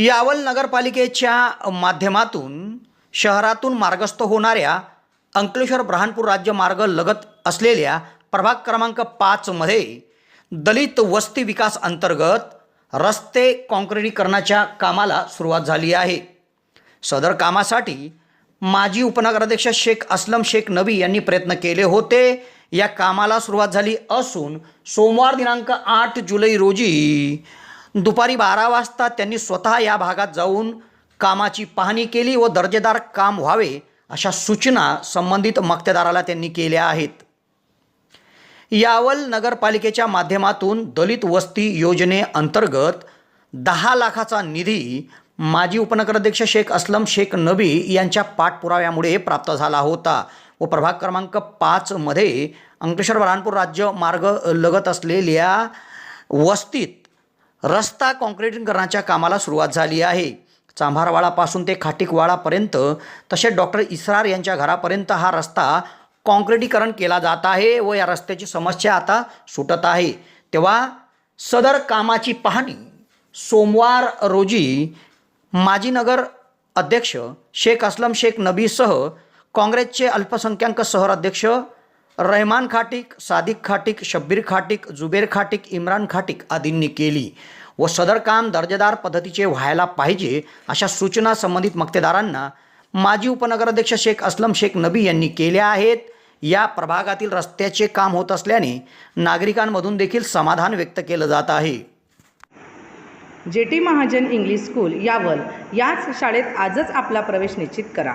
यावल नगरपालिकेच्या माध्यमातून शहरातून मार्गस्थ होणाऱ्या अंकलेश्वर ब्रहानपूर राज्य मार्ग लगत असलेल्या प्रभाग क्रमांक पाचमध्ये दलित वस्ती विकास अंतर्गत रस्ते काँक्रिटीकरणाच्या कामाला सुरुवात झाली आहे. सदर कामासाठी माजी उपनगराध्यक्ष शेख असलम शेख नबी यांनी प्रयत्न केले होते. या कामाला सुरुवात झाली असून सोमवार दिनांक आठ जुलै रोजी दुपारी बारा वाजता त्यांनी स्वतः या भागात जाऊन कामाची पाहणी केली व दर्जेदार काम व्हावे अशा सूचना संबंधित मक्तेदाराला त्यांनी केल्या आहेत. यावल नगरपालिकेच्या माध्यमातून दलित वस्ती योजनेअंतर्गत दहा लाखाचा निधी माजी उपनगराध्यक्ष शेख असलम शेख नबी यांच्या पाठपुराव्यामुळे प्राप्त झाला होता व प्रभाग क्रमांक पाचमध्ये अंकलेश्वर बऱ्हाणपूर राज्य मार्ग लगत असलेल्या वस्तीत रस्ता काँक्रीटीकरणाच्या कामाला सुरुवात झाली आहे. चांभारवाडापासून ते खाटिकवाडापर्यंत तसेच डॉक्टर इसरार यांच्या घरापर्यंत हा रस्ता काँक्रीटीकरण केला जात आहे व या रस्त्याची समस्या आता सुटत आहे. तेव्हा सदर कामाची पाहणी सोमवार रोजी माजी नगर अध्यक्ष शेख असलम शेख नबीसह काँग्रेसचे अल्पसंख्याक शहर अध्यक्ष रहमान खाटिक सादिक खाटिक शब्बीर खाटिक जुबेर खाटिक इम्रान खाटिक आदींनी केली व सदर काम दर्जेदार पद्धतीचे व्हायला पाहिजे अशा सूचना संबंधित मक्तेदारांना माजी उपनगराध्यक्ष शेख असलम शेख नबी यांनी केल्या आहेत. या प्रभागातील रस्त्याचे काम होत असल्याने नागरिकांमधून देखील समाधान व्यक्त केलं जात आहे. J T Mahajan English school Yawal याच शाळेत आजच आपला प्रवेश निश्चित करा.